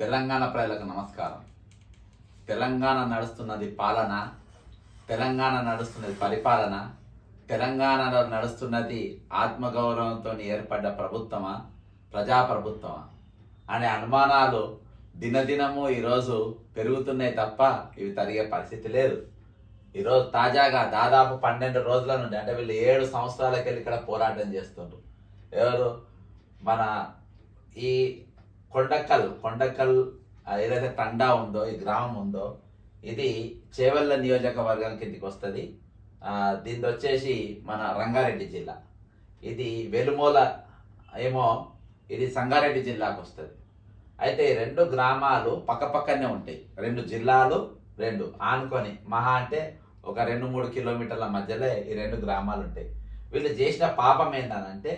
తెలంగాణ ప్రజలకు నమస్కారం. తెలంగాణ నడుస్తున్నది పాలన తెలంగాణ నడుస్తున్నది పరిపాలన తెలంగాణలో నడుస్తున్నది ఆత్మగౌరవంతో ఏర్పడ్డ ప్రభుత్వమా ప్రజాప్రభుత్వమా అనే అనుమానాలు దినదినము ఈరోజు పెరుగుతున్నాయి తప్ప ఇవి తరిగే పరిస్థితి లేదు. ఈరోజు తాజాగా దాదాపు పన్నెండు రోజుల నుండి అంటే వీళ్ళు ఏడు సంవత్సరాలకి వెళ్ళి ఇక్కడ పోరాటం చేస్తుండ్రు. ఎవరు? మన ఈ కొండకల్ కొండకల్ ఏదైతే తండా ఉందో ఈ గ్రామం ఉందో ఇది చేవెళ్ళ నియోజకవర్గం కిందికి వస్తుంది. దీని వచ్చేసి మన రంగారెడ్డి జిల్లా. ఇది వెలుమూల ఏమో ఇది సంగారెడ్డి జిల్లాకు వస్తుంది. అయితే ఈ రెండు గ్రామాలు పక్కపక్కనే ఉంటాయి. రెండు జిల్లాలు రెండు. ఆనుకొని మహా అంటే ఒక రెండు మూడు కిలోమీటర్ల మధ్యలో ఈ రెండు గ్రామాలు ఉంటాయి. వీళ్ళు చేసిన పాపం ఏంటనంటే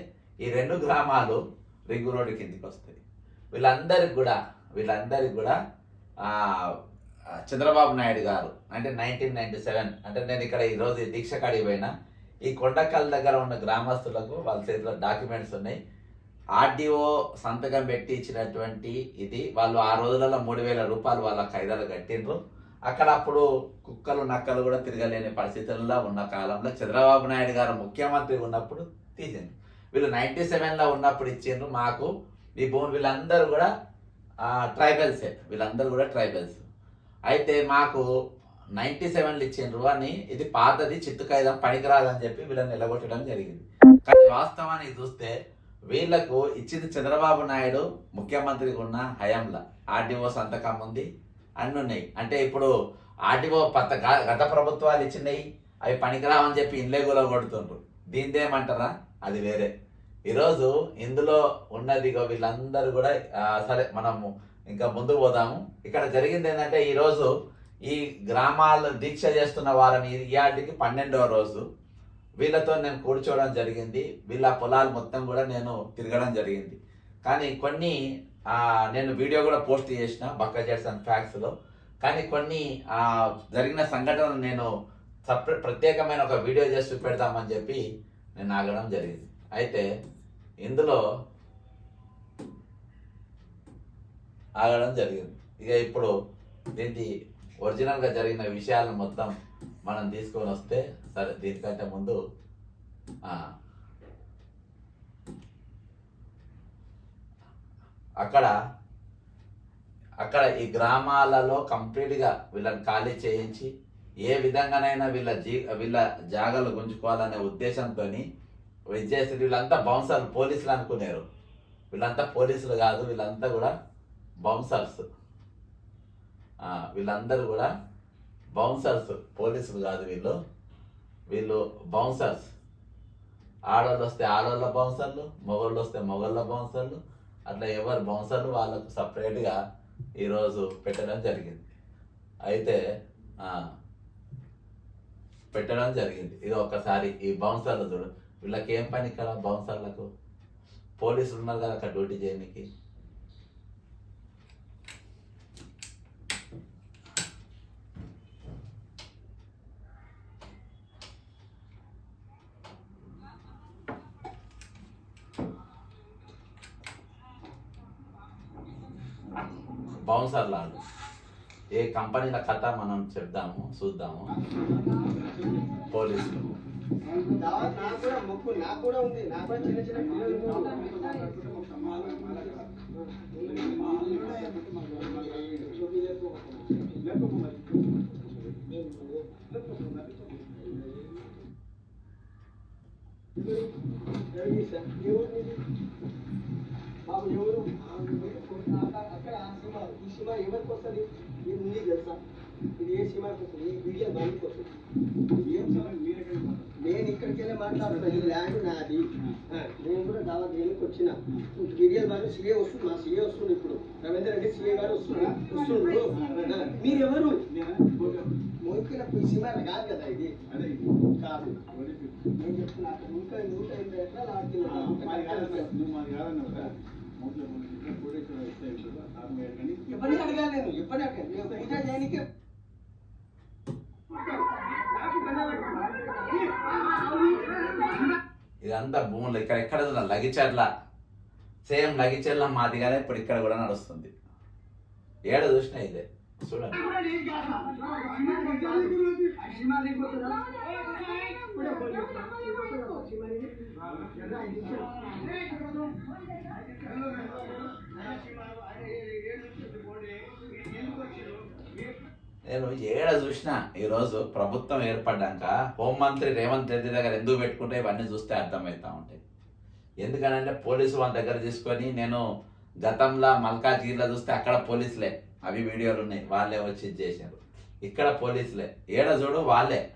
ఈ రెండు గ్రామాలు రింగు రోడ్డు కిందికి వస్తాయి వీళ్ళందరికి కూడా వీళ్ళందరికి కూడా చంద్రబాబు నాయుడు గారు అంటే నైన్టీన్ నైన్టీ సెవెన్ అంటే నేను ఇక్కడ ఈరోజు దీక్ష కాడికి పోయినా ఈ కొండకల్ దగ్గర ఉన్న గ్రామస్తులకు వాళ్ళ చేతిలో డాక్యుమెంట్స్ ఉన్నాయి. ఆర్డీఓ సంతకం పెట్టి ఇచ్చినటువంటి ఇది వాళ్ళు ఆ రోజులలో మూడు వేల రూపాయలు వాళ్ళ ఖైదాలు కట్టిండ్రు. అక్కడ అప్పుడు కుక్కలు నక్కలు కూడా తిరగలేని పరిస్థితుల్లో ఉన్న కాలంలో చంద్రబాబు నాయుడు గారు ముఖ్యమంత్రి ఉన్నప్పుడు తీసిండ్రు. వీళ్ళు నైన్టీ సెవెన్లో ఉన్నప్పుడు ఇచ్చిండ్రు మాకు. ఈ భూమి వీళ్ళందరూ కూడా ట్రైబల్సే వీళ్ళందరూ కూడా ట్రైబల్స్. అయితే మాకు నైంటీ సెవెన్లు ఇచ్చిండ్రు అని ఇది పాతది చిత్తుకాయదం పనికిరాదని చెప్పి వీళ్ళని నిలగొట్టడం జరిగింది. కానీ వాస్తవానికి చూస్తే వీళ్ళకు ఇచ్చింది చంద్రబాబు నాయుడు ముఖ్యమంత్రికి ఉన్న హయాంలో ఆర్డీఓ సంతకం ఉంది అన్ని ఉన్నాయి. అంటే ఇప్పుడు ఆర్డీఓ పత గ- గత ప్రభుత్వాలు ఇచ్చినాయి అవి పనికిరావని చెప్పి ఇన్లే కూడా కొడుతుండ్రు దీనిదేమంటారా అది వేరే. ఈరోజు ఇందులో ఉన్నది ఇగో వీళ్ళందరూ కూడా సరే మనము ఇంకా ముందుకు పోదాము. ఇక్కడ జరిగింది ఏంటంటే ఈరోజు ఈ గ్రామాల్లో దీక్ష చేస్తున్న వారిని ఇయాటికి పన్నెండవ రోజు. వీళ్ళతో నేను కూర్చోవడం జరిగింది. వీళ్ళ పొలాలు మొత్తం కూడా నేను తిరగడం జరిగింది. కానీ కొన్ని నేను వీడియో కూడా పోస్ట్ చేసిన బక్క చేసిన ఫ్యాక్స్లో కానీ కొన్ని ఆ, జరిగిన సంఘటనలు నేను సపరేట్ ప్రత్యేకమైన ఒక వీడియో చేసి పెడతామని చెప్పి నేను ఆగడం జరిగింది. అయితే ఇందులో ఆగడం జరిగింది. ఇక ఇప్పుడు దీనికి ఒరిజినల్గా జరిగిన విషయాలను మొత్తం మనం తీసుకొని వస్తే సరే దీనికంటే ముందు అక్కడ అక్కడ ఈ గ్రామాలలో కంప్లీట్గా వీళ్ళని ఖాళీ చేయించి ఏ విధంగానైనా వీళ్ళ జీ వీళ్ళ జాగాలు గుంజుకోవాలనే ఉద్దేశంతో విద్యార్థి వీళ్ళంతా బౌన్సర్లు పోలీసులు అనుకున్నారు వీళ్ళంతా పోలీసులు కాదు వీళ్ళంతా కూడా బౌన్సర్స్. వీళ్ళందరూ కూడా బౌన్సర్స్ పోలీసులు కాదు వీళ్ళు. వీళ్ళు బౌన్సర్స్. ఆడవాళ్ళు వస్తే ఆడవాళ్ళ బౌన్సర్లు మొగళ్ళు వస్తే మొగళ్ళ బౌన్సర్లు. అట్లా ఎవరు బౌన్సర్లు వాళ్ళకు సపరేట్గా ఈరోజు పెట్టడం జరిగింది. అయితే పెట్టడం జరిగింది. ఇది ఒకసారి ఈ బౌన్సర్లు చూడండి వీళ్ళకి ఏం పని ఇక్కడ బౌన్సర్లకు? పోలీసులు ఉన్నారు కదా అక్కడ డ్యూటీ చేయడానికి బౌన్సర్లాడు ఏ కంపెనీల కథ మనం చెప్దాము చూద్దాము. పోలీసులు. నాకు కూడా ముక్కు నాకు కూడా ఉంది. నాకు కూడా చిన్న చిన్న పిల్లలు బాబు ఎవరు అక్కడ ఆ సినిమా ఈ సినిమా ఎవరికి వస్తుంది ఇది ఉంది తెలుసా ఇది ఏ సినిమాకి వస్తుంది ఈ వీడియో బండికి వస్తుంది నేను ఇక్కడికి వెళ్ళి మాట్లాడుతున్నా ఈ ల్యాండ్ నాది ఆ, నేను కూడా దావత్ దేనికి వచ్చిన గిరియల్ బాబు సీఏ వస్తుంది మా సీఏ వస్తుంది ఇప్పుడు రవీంద్ర రెడ్డి సీఏ గారు వస్తున్నారు వస్తుండ్రు ఆ, మీరు ఎవరు మోకిల సినిమా కాదు కదా ఇది. కాదు. నేను ఇంకా నూట ఎనభై ఎకరాలు అడగాలి నేను? ఎవరిని అడగాలి? నేను పూజ చేయడానికి ఇదంతా భూములు. ఇక్కడ ఎక్కడ లగిచర్ల. సేమ్ లగిచర్ల మాదిగానే ఇప్పుడు ఇక్కడ కూడా నడుస్తుంది. ఏడ చూసినా ఇదే. చూడండి. నేను ఏడ చూసినా ఈరోజు ప్రభుత్వం ఏర్పడ్డాక హోంమంత్రి రేవంత్ రెడ్డి దగ్గర ఎందుకు పెట్టుకుంటే ఇవన్నీ చూస్తే అర్థమవుతా ఉంటాయి. ఎందుకనంటే పోలీసు వాళ్ళ దగ్గర తీసుకొని నేను గతంలో మల్కాజ్గిరిలో చూస్తే అక్కడ పోలీసులే. అవి వీడియోలు ఉన్నాయి. వాళ్ళే వచ్చి చేశారు. ఇక్కడ పోలీసులే. ఏడ చూడు వాళ్ళే.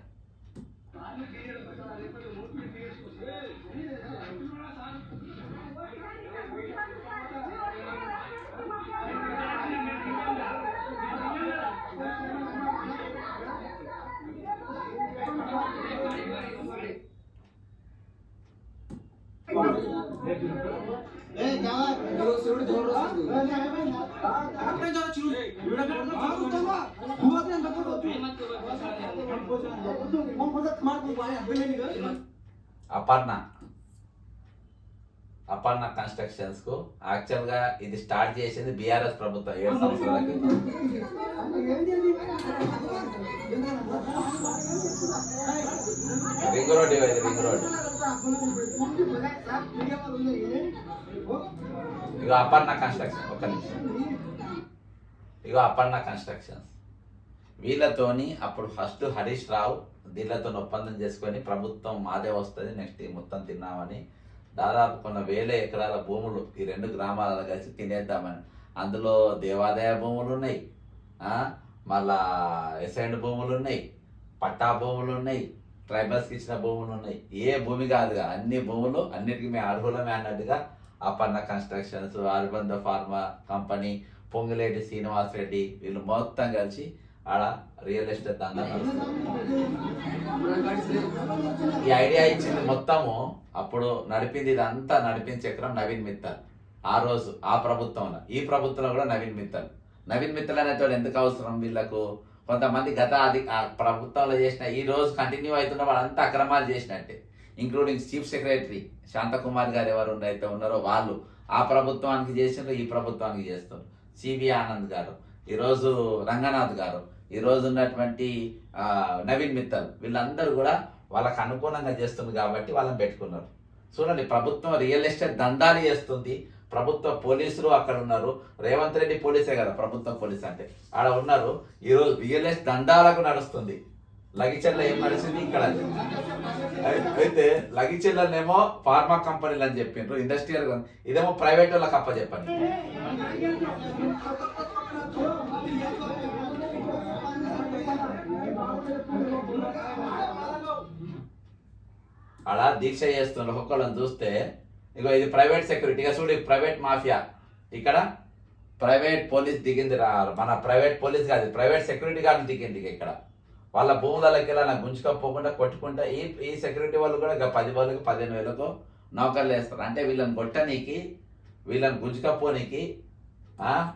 అపర్ణ. అపర్ణ కన్స్ట్రక్షన్స్కు యాక్చువల్గా ఇది స్టార్ట్ చేసింది బీఆర్ఎస్ ప్రభుత్వం ఏడు సంవత్సరాల రింగ్ రోడ్ ఇది రింగ్ రోడ్. ఇగో అపర్ణ కన్స్ట్రక్షన్ ఒక నిమిషం. ఇగో అపర్ణ కన్స్ట్రక్షన్స్. వీళ్ళతోని అప్పుడు ఫస్ట్ హరీష్ రావు వీళ్ళతో ఒప్పందం చేసుకొని ప్రభుత్వం మాదే వస్తుంది నెక్స్ట్ ఈ మొత్తం తిన్నామని. దాదాపు కొన్ని వేల ఎకరాల భూములు ఈ రెండు గ్రామాలలో కలిసి తినేద్దామని. అందులో దేవాదాయ భూములు ఉన్నాయి మళ్ళా ఎసైండ్ భూములు ఉన్నాయి పట్టా భూములు ఉన్నాయి ట్రైబల్స్కి ఇచ్చిన భూములు ఉన్నాయి. ఏ భూమి కాదుగా అన్ని భూములు అన్నిటికీ మేము అర్హులమే అన్నట్టుగా అపర్ణ కన్స్ట్రక్షన్స్ అనుబంధ ఫార్మా కంపెనీ పొంగులేటి శ్రీనివాస్ రెడ్డి వీళ్ళు మొత్తం కలిసి ఆడ రియల్ ఎస్టేట్ దందా ఈ ఐడియా ఇచ్చింది మొత్తము అప్పుడు నడిపింది ఇదంతా నడిపిన చక్రం నవీన్ మిత్తల్. ఆ రోజు ఆ ప్రభుత్వంలో ఈ ప్రభుత్వంలో కూడా నవీన్ మిత్తల్. నవీన్ మిత్తల్ అనేటోడు ఎందుకు అవసరం వీళ్ళకు? కొంతమంది గత అది ఆ ప్రభుత్వంలో చేసిన ఈ రోజు కంటిన్యూ అవుతున్న వాళ్ళంతా అక్రమాలు చేసినట్టే. ఇంక్లూడింగ్ చీఫ్ సెక్రటరీ శాంతకుమార్ గారు ఎవరు అయితే ఉన్నారో వాళ్ళు ఆ ప్రభుత్వానికి చేసినారు ఈ ప్రభుత్వానికి చేస్తారు సివి ఆనంద్ గారు ఈరోజు రంగనాథ్ గారు. ఈ రోజు ఉన్నటువంటి నవీన్ మిత్తల్ వీళ్ళందరూ కూడా వాళ్ళకు అనుకూలంగా చేస్తుంది కాబట్టి వాళ్ళని పెట్టుకున్నారు. చూడండి ప్రభుత్వం రియల్ ఎస్టేట్ దందాలు చేస్తుంది. ప్రభుత్వ పోలీసులు అక్కడ ఉన్నారు. రేవంత్ రెడ్డి పోలీసే కదా ప్రభుత్వ పోలీస్ అంటే. ఆడ ఉన్నారు. ఈరోజు రియల్ ఎస్టేట్ దండాలకు నడుస్తుంది. లగిచెల్ల ఏం నడిచింది? ఇక్కడ. అయితే లగిచెల్లనేమో ఫార్మా కంపెనీలు అని చెప్పిండ్రు ఇండస్ట్రియల్ ఇదేమో ప్రైవేట్ వాళ్ళకి అప్ప చెప్పండి అలా దీక్ష చేస్తున్నారు ఒక్కొక్కళ్ళని చూస్తే ఇగో ఇది ప్రైవేట్ సెక్యూరిటీగా చూడు ప్రైవేట్ మాఫియా. ఇక్కడ ప్రైవేట్ పోలీస్ దిగింది రా. మన ప్రైవేట్ పోలీస్ కాదు ప్రైవేట్ సెక్యూరిటీ గార్డు దిగింది ఇక్కడ. వాళ్ళ భూములకి వెళ్ళి గుంజుకపోకుండా కొట్టుకుంటా ఈ ఈ సెక్యూరిటీ వాళ్ళు కూడా ఇక పది వాళ్ళకి పదిహేను వేలకు నౌకర్లు వేస్తారు. అంటే వీళ్ళని కొట్టనీకి వీళ్ళని గుంజుకపోనీకి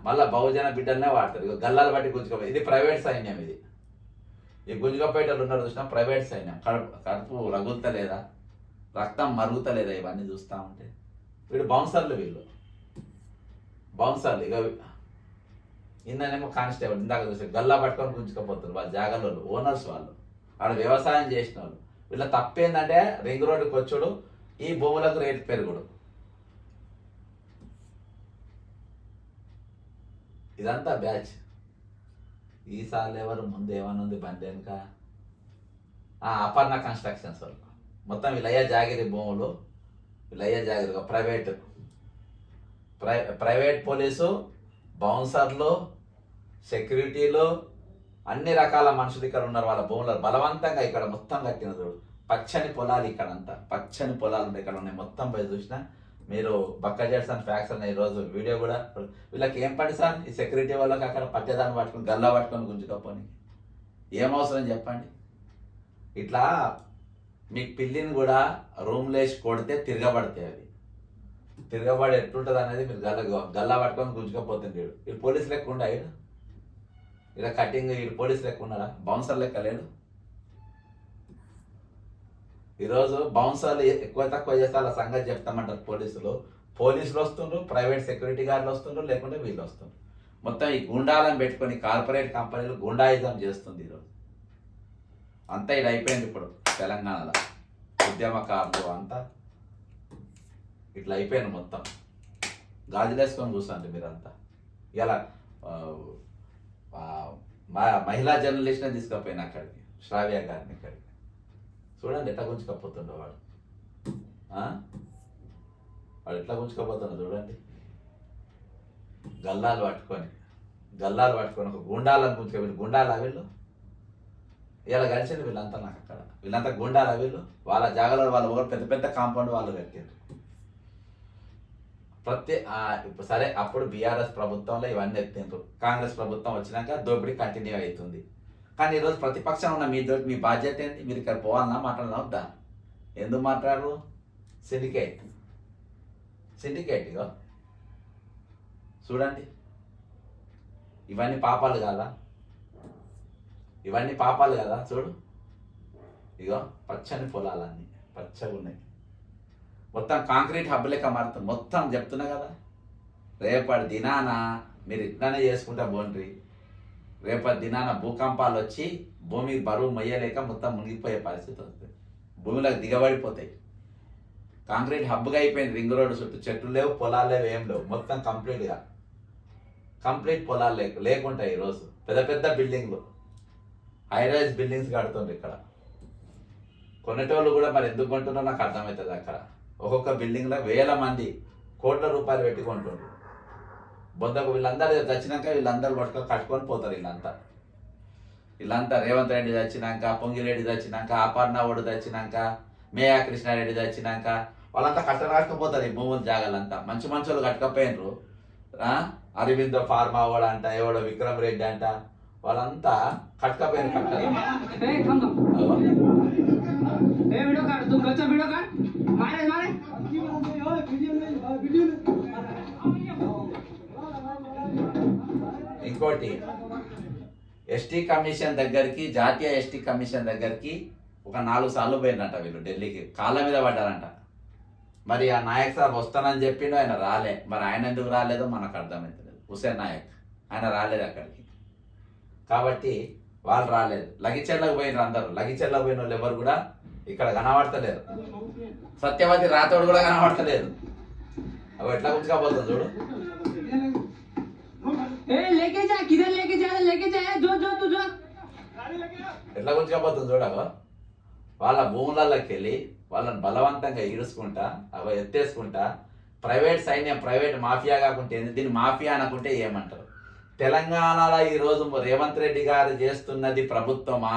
మళ్ళీ బహుజన బిడ్డలనే వాడతారు. ఇక గల్లాలు బట్టి గుంజుకపో ఇది ప్రైవేట్ సైన్యం ఇది. ఈ గుంజుగపేటలు ఉన్నారు చూసినా ప్రైవేట్ సైన్యం కడుపు కడుపు రగులుతలేదా? రక్తం మరుగుతలేదా? ఇవన్నీ చూస్తూ ఉంటే. వీడు బౌన్సర్లు వీళ్ళు. బౌన్సర్లు. ఇక ఇందనేమో కానిస్టేబుల్ ఇందాక చూస్తే గల్లా పట్టుకొని గుంజుకపోతున్నారు వాళ్ళ జాగాలో ఓనర్స్ వాళ్ళు. వాళ్ళు వ్యవసాయం చేసిన వాళ్ళు వీళ్ళ తప్పేందంటే రింగ్ రోడ్డుకి వచ్చుడు ఈ భూములకు రేటు పెరుగుడు. ఇదంతా బ్యాచ్. ఈసారి ఎవరు ముందు ఏమన్నా ఉంది బండి వెనుక ఆ, అపర్ణ కన్స్ట్రక్షన్స్ వాళ్ళు మొత్తం విలయ జాగిరి భూములు విలయ జాగిరి ప్రైవేట్. ప్రై ప్రైవేట్ పోలీసు బౌన్సర్లు సెక్యూరిటీలు అన్ని రకాల మనుషులు ఇక్కడ ఉన్నారు వాళ్ళ భూములు. బలవంతంగా ఇక్కడ మొత్తం కట్టిన చూడు పచ్చని పొలాలు ఇక్కడ అంతా పచ్చని పొలాలు ఇక్కడ ఉన్నాయి. మొత్తం పోయి చూసినా మీరు బక్క చేస్తాను ఫ్యాక్స్ అన్న ఈరోజు వీడియో కూడా వీళ్ళకి ఏం పని సార్? ఈ సెక్యూరిటీ వాళ్ళకి అక్కడ పట్టేదాన్ని పట్టుకొని గల్లా పట్టుకొని గుంజుకపోని. ఏం అవసరం చెప్పండి. ఇట్లా మీకు పిల్లిని కూడా రూమ్లో వేసి కొడితే తిరగబడతాయి అవి. తిరగబడి ఎట్లుంటుంది అనేది మీరు గల్ల గల్లా పట్టుకొని గుంజుకపోతుంది వీడు. వీడు పోలీస్ లెక్క ఉండా వీడు ఇలా కటింగ్ వీడు పోలీస్ లెక్క ఉన్నాడా? బౌన్సర్ లెక్క లేడు? ఈరోజు బౌన్సర్లు ఎక్కువ తక్కువ చేస్తే అలా సంగతి చెప్తామంటారు పోలీసులు. పోలీసులు వస్తుండ్రు ప్రైవేట్ సెక్యూరిటీ గార్డులు వస్తుండ్రు లేకుంటే వీళ్ళు వస్తుండ్రు. మొత్తం ఈ గుండాలను పెట్టుకొని కార్పొరేట్ కంపెనీలు గుండాయిజం చేస్తుంది ఈరోజు. అంతా ఇది అయిపోయింది ఇప్పుడు తెలంగాణలో. ఉద్యమకారులు అంతా ఇట్లా అయిపోయింది మొత్తం. గాజులేసుకొని కూర్చోండి మీరంతా. ఇలా మహిళా జర్నలిస్ట్ని తీసుకుపోయిన అక్కడికి శ్రావ్య గారిని ఇక్కడికి. చూడండి ఎట్లా గుంజుకపోతుండో వాడు. వాడు ఎట్లా గుంజుకపోతుండో చూడండి. గల్లాలు పట్టుకొని గల్లాలు పట్టుకొని ఒక గుండాలను గుంజుకో వీళ్ళు వీళ్ళు? ఇలా గడిచింది వీళ్ళంతా నాకు అక్కడ. వీళ్ళంతా గుండాలు వీళ్ళు? వాళ్ళ జాగాలో వాళ్ళు ఒకరు పెద్ద పెద్ద కాంపౌండ్ వాళ్ళు కట్టారు ప్రతి ఇప్పుడు సరే అప్పుడు బీఆర్ఎస్ ప్రభుత్వంలో ఇవన్నీ ఎత్తిండ్రు. కాంగ్రెస్ ప్రభుత్వం వచ్చినాక దోపిడీ కంటిన్యూ అవుతుంది. కానీ ఈరోజు ప్రతిపక్షం ఉన్న మీ దొరికి మీ బాధ్యత ఏంటి? మీరు ఇక్కడ పోవాలన్నా మాట్లాడదాం వద్దా? ఎందుకు మాట్లాడరు? సిండికేట్. సిండికేట్ ఇగో. చూడండి. ఇవన్నీ పాపాలు కదా? ఇవన్నీ పాపాలు కదా? చూడు. ఇగో పచ్చని పొలాలన్నీ. పచ్చగా ఉన్నాయి. మొత్తం కాంక్రీట్ హబ్ లెక్క మారుతుంది. మొత్తం చెప్తున్నా కదా. రేపటి దినాన మీరు ఇట్లానే చేసుకుంటా బోండ్రి రేపటి దినాన భూకంపాలు వచ్చి భూమి బరువు మొయ్యలేక మొత్తం మునిగిపోయే పరిస్థితి వస్తుంది. భూమిలోకి దిగబడిపోతాయి. కాంక్రీట్ హబ్గా అయిపోయింది రింగ్ రోడ్డు చుట్టూ. చెట్లు లేవు పొలాలు లేవు ఏం లేవు. మొత్తం కంప్లీట్గా. కంప్లీట్ పొలాలు లేక లేకుంటాయి ఈరోజు. పెద్ద పెద్ద బిల్డింగ్లు. హైరైజ్ బిల్డింగ్స్ కడుతుండ్రు ఇక్కడ. కొనేటోళ్ళు కూడా మరి ఎందుకు కొంటున్నారో నాకు అర్థమవుతుంది అక్కడ. ఒక్కొక్క బిల్డింగ్లో వేల మంది కోట్ల రూపాయలు పెట్టి బొద్దకు వీళ్ళందరూ చచ్చినాక వీళ్ళందరూ పట్టుకొని కట్టుకొని పోతారు వీళ్ళంతా వీళ్ళంతా రేవంత్ రెడ్డి చచ్చినాక పొంగిరెడ్డి చచ్చినాక అపర్ణ ఒడు చచ్చినాక మేయా కృష్ణారెడ్డి చచ్చినాక వాళ్ళంతా కట్టరాకపోతారు ఈ భూముల జాగాలంతా మంచి మంచి వాళ్ళు కట్టుకపోయినరు అరవింద ఫార్మా వాడు అంట ఎవడో విక్రమ్ రెడ్డి అంట వాళ్ళంతా కట్టుకపోయిన కట్టారు ఇంకోటి ఎస్టీ కమిషన్ దగ్గరికి జాతీయ ఎస్టీ కమిషన్ దగ్గరికి ఒక నాలుగు సార్లు పోయిందంట వీళ్ళు ఢిల్లీకి. కాళ్ళ మీద పడ్డారంట. మరి ఆ నాయక్ సార్ వస్తానని చెప్పిండు ఆయన రాలే. మరి ఆయన ఎందుకు రాలేదో మనకు అర్థమవుతలేదు హుసేన్ నాయక్ ఆయన రాలేదు అక్కడికి. కాబట్టి వాళ్ళు రాలేదు. లగిచెర్లకు పోయినారు అందరూ. లగిచెర్లకు పోయిన వాళ్ళు ఎవరు కూడా ఇక్కడ కనబడతలేరు. సత్యవతి రాతోడు కూడా కనబడతలేదు. అవి ఎట్లా గుంజుకపోతుంది చూడు. ए लेके जा किधर लेके जा लेके जा जो जो तू जो ఎట్లా గుంజుకపోతుంది చూడగో వాళ్ళ భూములలోకి వెళ్ళి వాళ్ళని బలవంతంగా ఈడుచుకుంటా అవి ఎత్తేసుకుంటా ప్రైవేట్ సైన్యం ప్రైవేట్ మాఫియా కాకుంటే ఏంది? దీన్ని మాఫియా అనుకుంటే ఏమంటారు తెలంగాణలో ఈరోజు రేవంత్ రెడ్డి గారు చేస్తున్నది ప్రభుత్వమా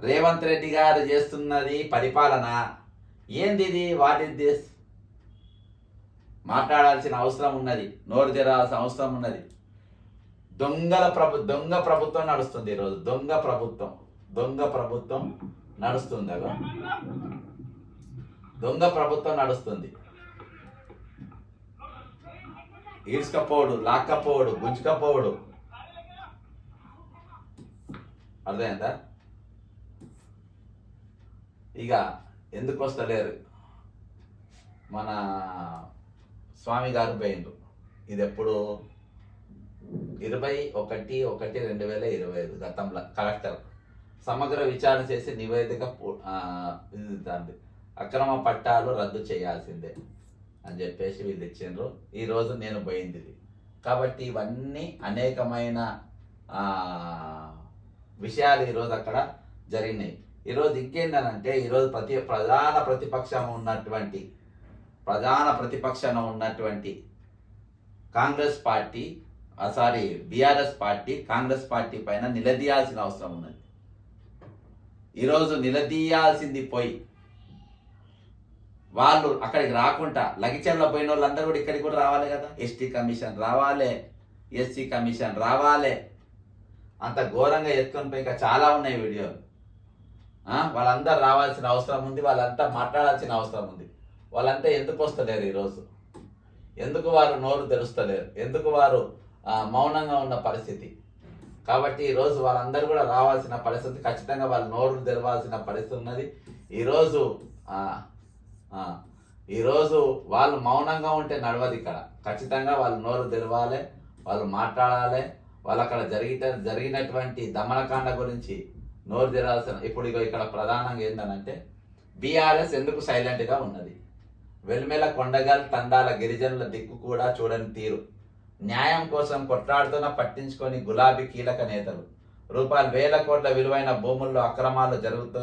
రేవంత్ రెడ్డి గారు చేస్తున్నది పరిపాలన ఏంది ఇది వాట్ ఇస్ దిస్ మాట్లాడాల్సిన అవసరం ఉన్నది నోరు తెరాల్సిన అవసరం ఉన్నది దొంగల ప్రభు దొంగ ప్రభుత్వం నడుస్తుంది ఈరోజు. దొంగ ప్రభుత్వం. దొంగ ప్రభుత్వం నడుస్తుంది అగో. దొంగ ప్రభుత్వం నడుస్తుంది. ఈడ్చుకపోడు లాక్కపోడు గుంజుకపోడు అర్థమైందా? ఇక ఎందుకు వస్తలేరు? మన స్వామి గారు పోయిండు. ఇది ఎప్పుడు ఇరవై ఒకటి ఒకటి రెండు వేల ఇరవై ఐదు గతంలో కలెక్టర్ సమగ్ర విచారణ చేసి నివేదిక పు- అక్రమ పట్టాలు రద్దు చేయాల్సిందే అని చెప్పేసి వీళ్ళు ఇచ్చిండ్రు. ఈరోజు నేను పోయింది కాబట్టి ఇవన్నీ అనేకమైన విషయాలు ఈరోజు అక్కడ జరిగినాయి. ఈరోజు ఇంకేంటనంటే ఈరోజు ప్రతి ప్రధాన ప్రతిపక్షం ఉన్నటువంటి ప్రధాన ప్రతిపక్షం ఉన్నటువంటి Congress party sorry BRS party Congress party పైన నిలదీయాల్సిన అవసరం ఉన్నది. ఈరోజు నిలదీయాల్సింది పోయి వాళ్ళు అక్కడికి రాకుండా లగిచర్లో పోయిన వాళ్ళందరూ కూడా ఇక్కడికి కూడా రావాలి కదా? ఎస్టీ కమిషన్ రావాలి ఎస్సీ కమిషన్ రావాలి. అంత ఘోరంగా ఎత్తుకొని పోయి ఇంకా చాలా ఉన్నాయి వీడియోలు. వాళ్ళందరూ రావాల్సిన అవసరం ఉంది వాళ్ళంతా మాట్లాడాల్సిన అవసరం ఉంది. వాళ్ళంతా ఎందుకు వస్తలేరు ఈరోజు? ఎందుకు వారు నోరు తెరుస్తలేరు? ఎందుకు వారు మౌనంగా ఉన్న పరిస్థితి. కాబట్టి ఈరోజు వాళ్ళందరూ కూడా రావాల్సిన పరిస్థితి ఖచ్చితంగా వాళ్ళు నోరు తెరవాల్సిన పరిస్థితి ఉన్నది. ఈరోజు ఈరోజు వాళ్ళు మౌనంగా ఉంటే నడవదు ఇక్కడ. ఖచ్చితంగా వాళ్ళు నోరు తెరవాలి వాళ్ళు మాట్లాడాలి వాళ్ళు అక్కడ జరిగిన జరిగినటువంటి దమనకాండ గురించి నోరు తెరాల్సిన ఇప్పుడు ఇక్కడ ప్రధానంగా ఏంటనంటే బీఆర్ఎస్ ఎందుకు సైలెంట్గా ఉన్నది? వెల్మెల కొండగల్ తండాల గిరిజనుల దిక్కు కూడా చూడని తీరు. న్యాయం కోసం కొట్లాడుతున్న పట్టించుకొని గులాబీ కీలక నేతలు. రూపాయలు వేల కోట్ల విలువైన భూముల్లో అక్రమాలు జరుగుతూ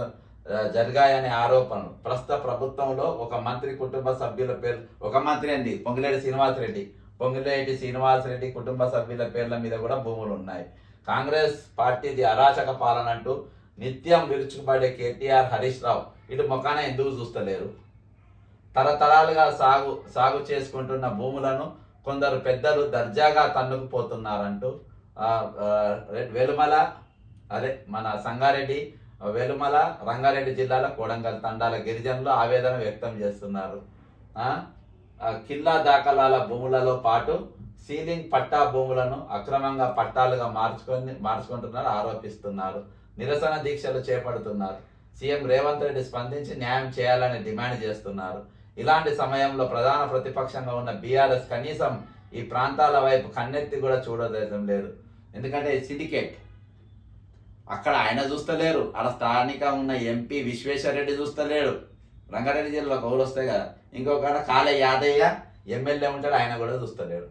జరిగాయనే ఆరోపణలు. ప్రస్తుత ప్రభుత్వంలో ఒక మంత్రి కుటుంబ సభ్యుల పేరు ఒక మంత్రి అండి పొంగిలేటి శ్రీనివాసరెడ్డి. పొంగిలేటి శ్రీనివాసరెడ్డి కుటుంబ సభ్యుల పేర్ల మీద కూడా భూములు ఉన్నాయి కాంగ్రెస్ పార్టీది అరాచక పాలన అంటూ నిత్యం విరుచుకుపడే కేటీఆర్ హరీష్ రావు ఇటు మొఖాన ఎందుకు చూస్తలేరు? తరతరాలుగా సాగు సాగు చేసుకుంటున్న భూములను కొందరు పెద్దలు దర్జాగా తన్నుకుపోతున్నారంటూ వెలుమల వేలుమల అదే మన సంగారెడ్డి వేలుమల రంగారెడ్డి జిల్లాల కోడంగల్ తండాల గిరిజనులు ఆవేదన వ్యక్తం చేస్తున్నారు. కిల్లా దాఖలాల భూములలో పాటు సీలింగ్ పట్టా భూములను అక్రమంగా పట్టాలుగా మార్చుకొని మార్చుకుంటున్నారు ఆరోపిస్తున్నారు. నిరసన దీక్షలు చేపడుతున్నారు. సీఎం రేవంత్ రెడ్డి స్పందించి న్యాయం చేయాలని డిమాండ్ చేస్తున్నారు. ఇలాంటి సమయంలో ప్రధాన ప్రతిపక్షంగా ఉన్న బీఆర్ఎస్ కనీసం ఈ ప్రాంతాల వైపు కన్నెత్తి కూడా చూడలేడం లేదు. ఎందుకంటే సిండికేట్. అక్కడ ఆయన చూస్తలేరు. అక్కడ స్థానిక ఉన్న ఎంపీ విశ్వేశ్వరరెడ్డి చూస్తలేడు. రంగారెడ్డి జిల్లాలో కౌలు వస్తాయి కదా ఇంకొకడ కాళ యాదయ్య ఎమ్మెల్యే ఉంటాడు ఆయన కూడా చూస్తలేడు.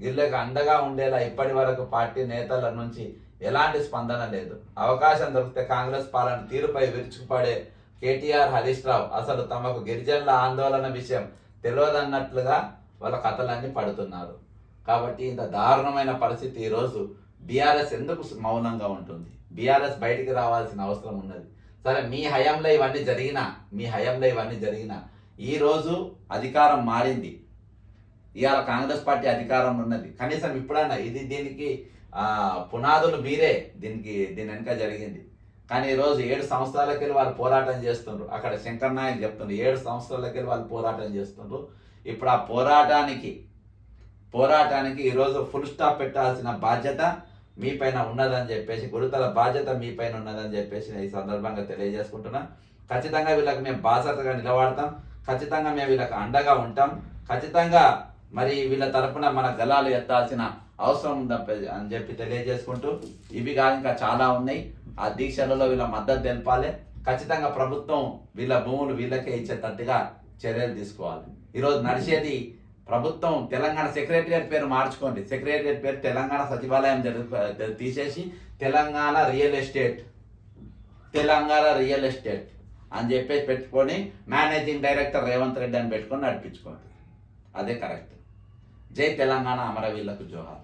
వీళ్ళకి అండగా ఉండేలా ఇప్పటి వరకు పార్టీ నేతల నుంచి ఎలాంటి స్పందన లేదు. అవకాశం దొరికితే కాంగ్రెస్ పాలన తీరుపై విరుచుకుపడే కేటీఆర్ హరీష్ రావు అసలు తమకు గిరిజనుల ఆందోళన విషయం తెలియదన్నట్లుగా వాళ్ళ కథలన్నీ పడుతున్నారు. కాబట్టి ఇంత దారుణమైన పరిస్థితి ఈరోజు బీఆర్ఎస్ ఎందుకు మౌనంగా ఉంటుంది? బీఆర్ఎస్ బయటికి రావాల్సిన అవసరం ఉన్నది. సరే మీ హయాంలో ఇవన్నీ జరిగినా మీ హయాంలో ఇవన్నీ జరిగినా ఈ రోజు అధికారం మారింది. ఇవాళ కాంగ్రెస్ పార్టీ అధికారం ఉన్నది. కనీసం ఇప్పుడన్నా ఇది దీనికి పునాదులు మీరే దీనికి దీని వెనుక జరిగింది. కానీ ఈరోజు ఏడు సంవత్సరాలకెళ్ళి వాళ్ళు పోరాటం చేస్తుండ్రు. అక్కడ శంకర్ నాయక్ చెప్తుండ్రు ఏడు సంవత్సరాలకి వెళ్ళి వాళ్ళు పోరాటం చేస్తుండ్రు. ఇప్పుడు ఆ పోరాటానికి పోరాటానికి ఈరోజు ఫుల్ స్టాప్ పెట్టాల్సిన బాధ్యత మీ పైన ఉన్నదని చెప్పేసి గురుతల బాధ్యత మీ పైన ఉన్నదని చెప్పేసి నేను ఈ సందర్భంగా తెలియజేసుకుంటున్నా. ఖచ్చితంగా వీళ్ళకి మేము బాధ్యతగా నిలబడతాం. ఖచ్చితంగా మేము వీళ్ళకి అండగా ఉంటాం. ఖచ్చితంగా మరి వీళ్ళ తరపున మన గలాలు ఎత్తాల్సిన అవసరం ఉందని అని చెప్పి తెలియజేసుకుంటూ ఇవి కాదు ఇంకా చాలా ఉన్నాయి. ఆ దీక్షలలో వీళ్ళ మద్దతు తెలపాలి. ఖచ్చితంగా ప్రభుత్వం వీళ్ళ భూములు వీళ్ళకే ఇచ్చేటట్టుగా చర్యలు తీసుకోవాలి. ఈరోజు నడిచేది ప్రభుత్వం తెలంగాణ సెక్రటరియట్ పేరు మార్చుకోండి. సెక్రటరియట్ పేరు తెలంగాణ సచివాలయం తీసేసి Telangana real estate. Telangana real estate అని చెప్పేసి పెట్టుకొని మేనేజింగ్ డైరెక్టర్ రేవంత్ రెడ్డి అని పెట్టుకొని నడిపించుకోండి. అదే కరెక్ట్. జై తెలంగాణ అమరవీళ్ళకు జోహార్